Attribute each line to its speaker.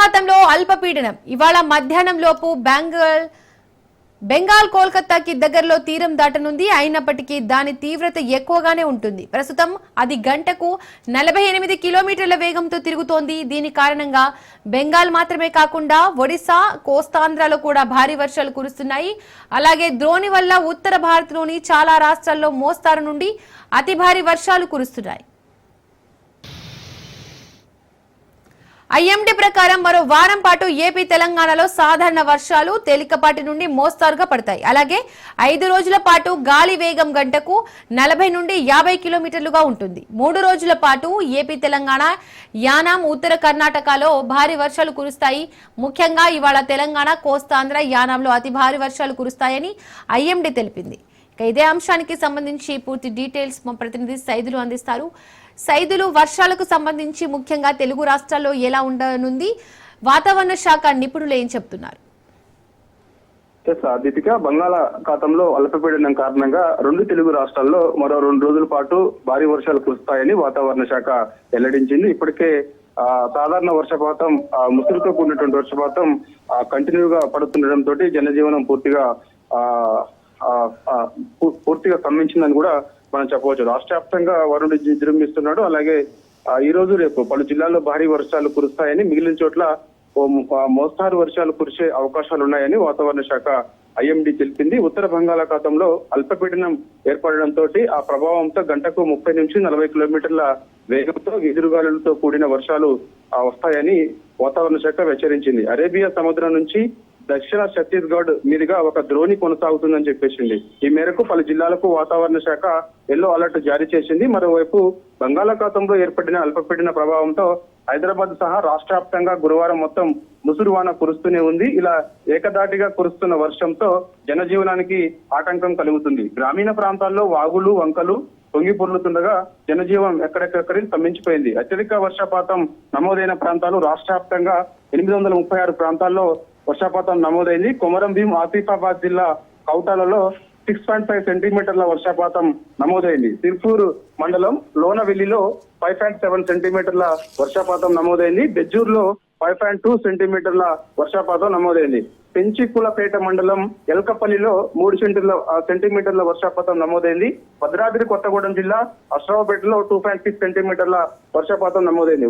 Speaker 1: బంగాళాఖాతంలో అల్పపీడనం. ఇవాళ మధ్యాహ్నం లోపు బెంగాల్ బెంగాల్ కోల్కతాకి దగ్గరలో తీరం దాటనుంది. అయినప్పటికీ దాని తీవ్రత ఎక్కువగానే ఉంటుంది. ప్రస్తుతం అది గంటకు నలభై ఎనిమిది కిలోమీటర్ల వేగంతో తిరుగుతోంది. దీని కారణంగా బెంగాల్ మాత్రమే కాకుండా ఒడిశా కోస్తాంధ్రలో కూడా భారీ వర్షాలు కురుస్తున్నాయి. అలాగే ద్రోణి వల్ల ఉత్తర భారత్లోని చాలా రాష్ట్రాల్లో మోస్తారు నుండి అతి భారీ వర్షాలు కురుస్తున్నాయి. ఐఎండీ ప్రకారం మరో వారం పాటు ఏపీ తెలంగాణలో సాధారణ వర్షాలు తేలికపాటి నుండి మోస్తారుగా పడతాయి. అలాగే ఐదు రోజుల పాటు గాలి వేగం గంటకు నలభై నుండి యాభై కిలోమీటర్లుగా ఉంటుంది. మూడు రోజుల పాటు ఏపీ తెలంగాణ యానాం ఉత్తర కర్ణాటకలో భారీ వర్షాలు కురుస్తాయి. ముఖ్యంగా ఇవాళ తెలంగాణ కోస్తాంధ్ర యానాంలో అతి భారీ వర్షాలు కురుస్తాయని ఐఎండీ తెలిపింది. ఇదే అంశానికి సంబంధించి పూర్తి డీటెయిల్స్ మా ప్రతినిధి సైదులు అందిస్తారు. సైదులు వర్షాలకు సంబంధించి ముఖ్యంగా తెలుగు రాష్ట్రాల్లో ఎలా ఉండనుంది? వాతావరణ శాఖ నిపుణులు ఏం చెప్తున్నారు?
Speaker 2: దీపిక బంగాళాఖాతంలో అల్పపీడనం కారణంగా రెండు తెలుగు రాష్ట్రాల్లో మరో రెండు రోజుల పాటు భారీ వర్షాలు కురుస్తాయని వాతావరణ శాఖ వెల్లడించింది. ఇప్పటికే ఆ, సాధారణ వర్షపాతం ఆ, ముసురుతో కూడినటువంటి వర్షపాతం కంటిన్యూగా పడుతుండటంతో జనజీవనం పూర్తిగా ఆ, ఆ, పూర్తిగా స్తంభించిందని కూడా మనం చెప్పవచ్చు. రాష్ట్ర వ్యాప్తంగా వరుణుడు విజృంభిస్తున్నాడు అలాగే ఆ, ఈ రోజు రేపు పలు జిల్లాల్లో భారీ వర్షాలు కురుస్తాయని మిగిలిన చోట్ల మోస్తారు వర్షాలు కురిసే అవకాశాలు ఉన్నాయని వాతావరణ శాఖ ఐఎండీ తెలిపింది. ఉత్తర బంగాళాఖాతంలో అల్పపీడనం ఏర్పడడంతో ఆ ప్రభావంతో గంటకు ముప్పై నుంచి నలభై కిలోమీటర్ల వేగంతో ఎదురుగాలులతో కూడిన వర్షాలు వస్తాయని వాతావరణ శాఖ హెచ్చరించింది అరేబియా సముద్రం నుంచి దక్షిణ ఛత్తీస్గఢ్ మీదుగా ఒక ద్రోణి కొనసాగుతుందని చెప్పేసింది. ఈ మేరకు పలు జిల్లాలకు వాతావరణ శాఖ ఎల్లో అలర్ట్ జారీ చేసింది. మరోవైపు బంగాళాఖాతంలో ఏర్పడిన అల్పపీడన ప్రభావంతో హైదరాబాద్ సహా రాష్ట్ర వ్యాప్తంగా గురువారం మొత్తం ముసురు వాన కురుస్తూనే ఉంది. ఇలా ఏకదాటిగా కురుస్తున్న వర్షంతో జనజీవనానికి ఆటంకం కలుగుతుంది. గ్రామీణ ప్రాంతాల్లో వాగులు వంకలు పొంగి పొర్లుతుండగా జనజీవం ఎక్కడెక్కడి స్తంభించిపోయింది. అత్యధిక వర్షపాతం నమోదైన ప్రాంతాలు రాష్ట్ర వ్యాప్తంగా ఎనిమిది వందల ముప్పై ఆరు ప్రాంతాల్లో వర్షపాతం నమోదైంది. కొమరం భీం ఆసిఫాబాద్ జిల్లా కౌటాలలో సిక్స్ పాయింట్ ఫైవ్ సెంటీమీటర్ల వర్షపాతం నమోదైంది. సిర్పూర్ మండలం లోనవెల్లిలో ఫైవ్ పాయింట్ సెవెన్ సెంటీమీటర్ల వర్షపాతం నమోదైంది. బెజ్జూర్లో ఫైవ్ పాయింట్ టూ సెంటీమీటర్ల వర్షపాతం నమోదైంది. పెంచికులపేట మండలం ఎల్కపల్లిలో మూడు సెంటీల సెంటీమీటర్ల వర్షపాతం నమోదైంది. భద్రాద్రి కొత్తగూడెం జిల్లా అశ్రావపేటలో టూ పాయింట్ సిక్స్ సెంటీమీటర్ల వర్షపాతం నమోదైంది.